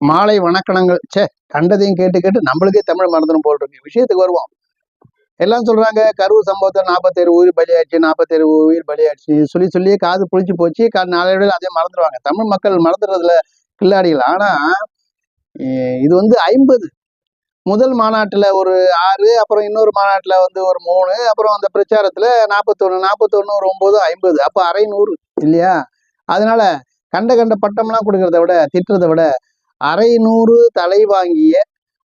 மாலை வணக்கணங்கள். ச்சே கண்டதையும் கேட்டு கேட்டு நம்மளுக்கே தமிழ் மறந்துடும் போல் இருக்கு விஷயத்துக்கு வருவோம். எல்லாம் சொல்றாங்க கருவு சம்பவத்தை நாற்பத்தேழு உயிர் பலியாச்சு நாற்பத்தேழு உயிர் பலியாச்சு. சொல்லி சொல்லி காது புளிச்சு போச்சு கா நாளையோட அதே மறந்துடுவாங்க தமிழ் மக்கள் மறந்துடுறதுல கில்லாடிகள். ஆனா இது வந்து ஐம்பது. முதல் மாநாட்டுல ஒரு ஆறு அப்புறம் இன்னொரு மாநாட்டுல வந்து ஒரு மூணு அப்புறம் அந்த பிரச்சாரத்துல நாற்பத்தொன்னு நாற்பத்தொன்னு ஒரு ஒன்பது ஐம்பது அப்ப அரை நூறு இல்லையா? அதனால கண்ட கண்ட பட்டம்லாம் கொடுக்கறத விட திட்டுறதை விட அரை நூறு தலை வாங்கிய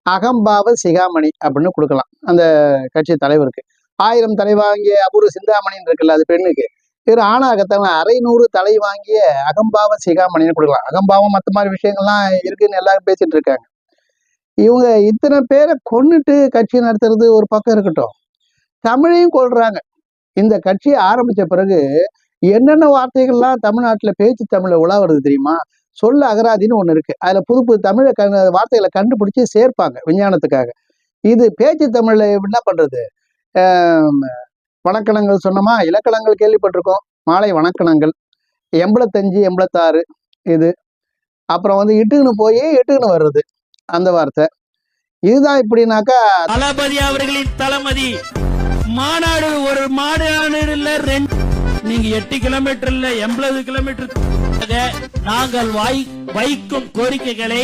அகம்பாவ சிகாமணி அப்படின்னு கொடுக்கலாம். அந்த கட்சி தலைவருக்கு. ஆயிரம் தலை வாங்கிய அபூர்வ சிந்தாமணின்னு இருக்குல்ல அது பெண்ணுக்கு. இவர் ஆணாகத்தவங்க அரை நூறு தலை வாங்கிய அகம்பாவ சிகாமணின்னு கொடுக்கலாம். அகம்பாவம் மற்ற மாதிரி விஷயங்கள்லாம் இருக்குன்னு எல்லாரும் பேசிட்டு இருக்காங்க. இவங்க இத்தனை பேரை கொன்னுட்டு கட்சி நடத்துறது ஒரு பக்கம் இருக்கட்டும். தமிழையும் கொள்றாங்க இந்த கட்சியை ஆரம்பிச்ச பிறகு என்னென்ன வார்த்தைகள்லாம் தமிழ்நாட்டுல பேச்சு தமிழ்ல உலா வருது தெரியுமா? சொல்ல அகராதின்னு ஒன்று இருக்குது அதில் புது புது தமிழை கண் வார்த்தைகளை கண்டுபிடிச்சி சேர்ப்பாங்க விஞ்ஞானத்துக்காக. இது பேச்சு தமிழில் என்ன பண்ணுறது வணக்கணங்கள் சொன்னோமா? இலக்கணங்கள் கேள்விப்பட்டிருக்கோம். மாலை வணக்கணங்கள். எண்பத்தஞ்சு எண்பத்தாறு இது. அப்புறம் வந்து இட்டுக்குன்னு போய் இட்டுக்குன்னு வர்றது அந்த வார்த்தை. இதுதான் இப்படின்னாக்கா தளபதி அவர்களின் தளபதி. மாநாடு ஒரு மாநாடுல ரெண்டு நீங்க எட்டு கிலோமீட்டர்ல எண்பது கிலோமீட்டர் நாங்கள் வாய் வைக்கும் கோரிக்கைகளை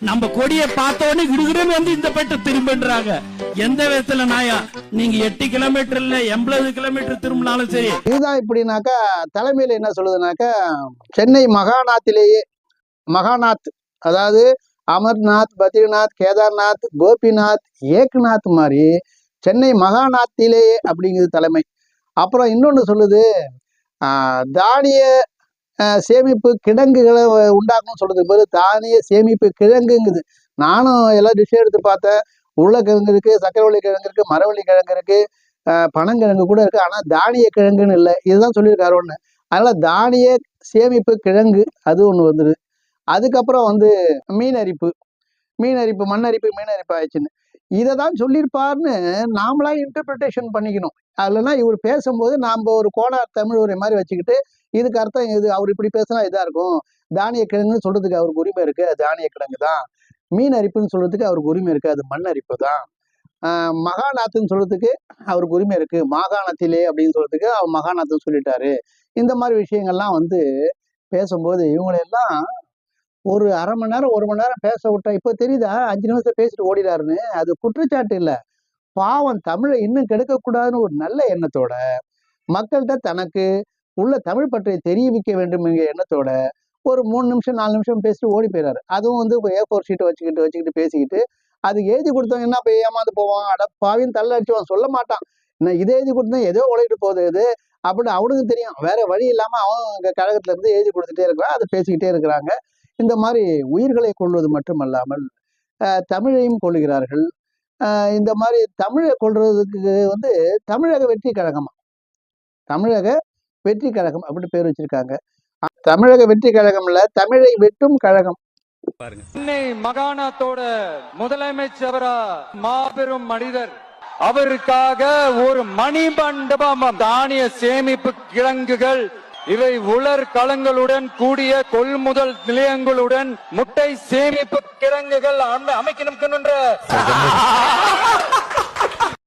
நம்ம கொடியை பார்த்த உடனே வந்து இந்த பெட்டு திரும்பன்றாங்க. எந்த விதத்துல நாயா? நீங்க எட்டு கிலோமீட்டர்ல எண்பது கிலோமீட்டர் திரும்பினாலும் சரி. இதுதான் இப்படின்னாக்கா தலைமையில என்ன சொல்லுதுனாக்கா சென்னை மகாநாத்திலேயே மகாநாத் அதாவது அமர்நாத் பத்ரிநாத் கேதார்நாத் கோபிநாத் ஏக்நாத் மாதிரி சென்னை மகாநாத்திலேயே அப்படிங்கிறது தலைமை. அப்புறம் இன்னொன்று சொல்லுது தானிய சேமிப்பு கிடங்குகளை உண்டாக்கணும்னு சொல்றது பேர் தானிய சேமிப்பு கிழங்குங்குது நானும் எல்லா டிஷ்ஷும் எடுத்து பார்த்தேன். உருளைக்கிழங்கு இருக்கு சக்கரவள்ளி கிழங்கு இருக்கு மரவள்ளி கிழங்கு இருக்கு பனங்கிழங்கு கூட இருக்கு. ஆனால் தானிய கிழங்குன்னு இல்லை. இதுதான் சொல்லியிருக்காரு ஒன்று அதனால தானிய சேமிப்பு கிழங்கு அது ஒன்று வந்துடுது அதுக்கப்புறம் வந்து மீன் அரிப்பு. மீன் அரிப்பு மண் அரிப்பு மீன் அரிப்பு ஆயிடுச்சுன்னு. இதை தான் சொல்லியிருப்பார்னு நாமளா இன்டர்பிரிட்டேஷன் பண்ணிக்கணும். அதுலனா இவர் பேசும்போது நாம் ஒரு கோணார் தமிழ் ஒரு மாதிரி வச்சுக்கிட்டு இதுக்கு அர்த்தம் இது அவர் இப்படி பேசினா இதாக இருக்கும். தானிய கிழங்குன்னு சொல்றதுக்கு அவருக்கு உரிமை இருக்கு அது தானிய கிழங்கு தான். மீன் அரிப்புன்னு சொல்றதுக்கு அவருக்கு உரிமை இருக்கு அது மண் அரிப்பு தான். ஆஹ் மகாநாத்துன்னு சொல்றதுக்கு அவருக்கு உரிமை இருக்கு. மாகாணத்திலே அப்படின்னு சொல்றதுக்கு அவர் மகாநாத்துன்னு சொல்லிட்டாரு. இந்த மாதிரி விஷயங்கள்லாம் வந்து பேசும்போது இவங்களெல்லாம் ஒரு அரை மணி நேரம் ஒரு மணி நேரம் பேச விட்டா இப்போ தெரியுதா? அஞ்சு நிமிஷம் பேசிட்டு ஓடிடாருன்னு அது குற்றச்சாட்டு இல்லை. பாவம் தமிழை இன்னும் கெடுக்கக்கூடாதுன்னு ஒரு நல்ல எண்ணத்தோட மக்கள்கிட்ட தனக்கு உள்ள தமிழ் பற்றி தெரிவிக்க வேண்டும் என்கிற எண்ணத்தோட ஒரு மூணு நிமிஷம் நாலு நிமிஷம் பேசிட்டு ஓடி போயிடாரு அதுவும் வந்து ஏ ஃபோர் ஷீட்டை வச்சுக்கிட்டு வச்சுக்கிட்டு பேசிக்கிட்டு அது எழுதி கொடுத்தவங்க என்ன போய் ஏமாந்து போவான்? அட பாவின்னு தள்ள அடிச்சுவான் சொல்ல மாட்டான். நான் இதை எழுதி கொடுத்தா ஏதோ உழைக்கிட்டு போகுது இது? அப்படின்னு அவனுக்கு தெரியும். வேற வழி இல்லாம அவன் அங்க கழகத்துல இருந்து எழுதி கொடுத்துட்டே இருக்கிறான். அதை பேசிக்கிட்டே இருக்கிறாங்க. இந்த மாதிரி உயிர்களை கொள்வது மட்டுமல்லாமல் தமிழையும் கொள்ளுகிறார்கள் அஹ், இந்த மாதிரி தமிழை கொள்றதுக்கு வந்து தமிழக வெற்றி கழகமா? தமிழக வெற்றி கழகம் அப்படின்னு பேர் வச்சிருக்காங்க. தமிழக வெற்றி கழகம் இல்ல தமிழை வெட்டும் கழகம். சென்னை மகாணத்தோட முதலமைச்சரா மாபெரும் மனிதர். அவருக்காக ஒரு மணிமண்டபம் தானிய சேமிப்பு கிழங்குகள் இவை உலர் களங்களுடன் கூடிய கொள்முதல் நிலையங்களுடன் முட்டை சேமிப்பு கிழங்குகள் அமை- அமைக்கணும் என்ற